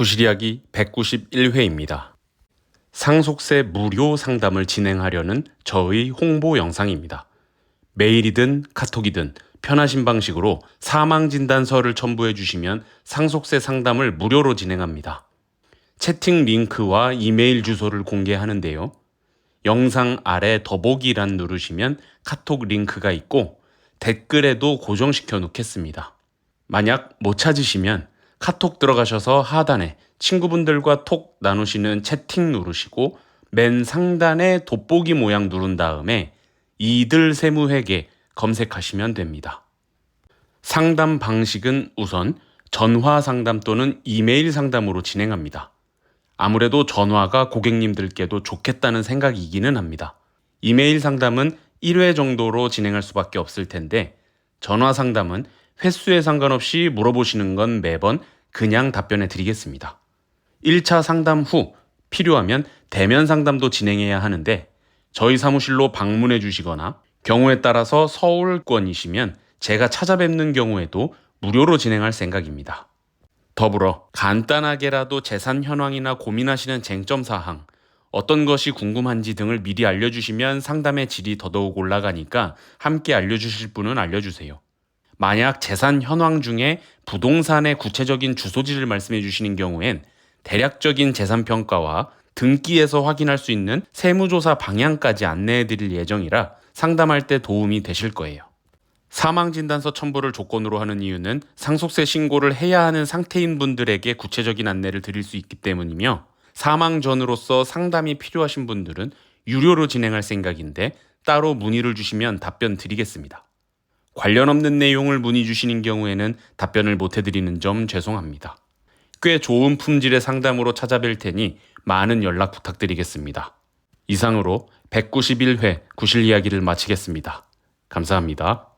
구실이야기 191회입니다. 상속세 무료 상담을 진행하려는 저의 홍보 영상입니다. 메일이든 카톡이든 편하신 방식으로 사망진단서를 첨부해 주시면 상속세 상담을 무료로 진행합니다. 채팅 링크와 이메일 주소를 공개하는데요. 영상 아래 더보기란 누르시면 카톡 링크가 있고 댓글에도 고정시켜 놓겠습니다. 만약 못 찾으시면 카톡 들어가셔서 하단에 친구분들과 톡 나누시는 채팅 누르시고 맨 상단에 돋보기 모양 누른 다음에 이들 세무회계 검색하시면 됩니다. 상담 방식은 우선 전화 상담 또는 이메일 상담으로 진행합니다. 아무래도 전화가 고객님들께도 좋겠다는 생각이기는 합니다. 이메일 상담은 1회 정도로 진행할 수밖에 없을 텐데 전화 상담은 횟수에 상관없이 물어보시는 건 매번 그냥 답변해 드리겠습니다. 1차 상담 후 필요하면 대면 상담도 진행해야 하는데 저희 사무실로 방문해 주시거나 경우에 따라서 서울권이시면 제가 찾아뵙는 경우에도 무료로 진행할 생각입니다. 더불어 간단하게라도 재산 현황이나 고민하시는 쟁점 사항, 어떤 것이 궁금한지 등을 미리 알려주시면 상담의 질이 더더욱 올라가니까 함께 알려주실 분은 알려주세요. 만약 재산 현황 중에 부동산의 구체적인 주소지를 말씀해 주시는 경우엔 대략적인 재산 평가와 등기에서 확인할 수 있는 세무조사 방향까지 안내해 드릴 예정이라 상담할 때 도움이 되실 거예요. 사망진단서 첨부를 조건으로 하는 이유는 상속세 신고를 해야 하는 상태인 분들에게 구체적인 안내를 드릴 수 있기 때문이며 사망 전으로서 상담이 필요하신 분들은 유료로 진행할 생각인데 따로 문의를 주시면 답변 드리겠습니다. 관련 없는 내용을 문의 주시는 경우에는 답변을 못 해드리는 점 죄송합니다. 꽤 좋은 품질의 상담으로 찾아뵐 테니 많은 연락 부탁드리겠습니다. 이상으로 191회 구실 이야기를 마치겠습니다. 감사합니다.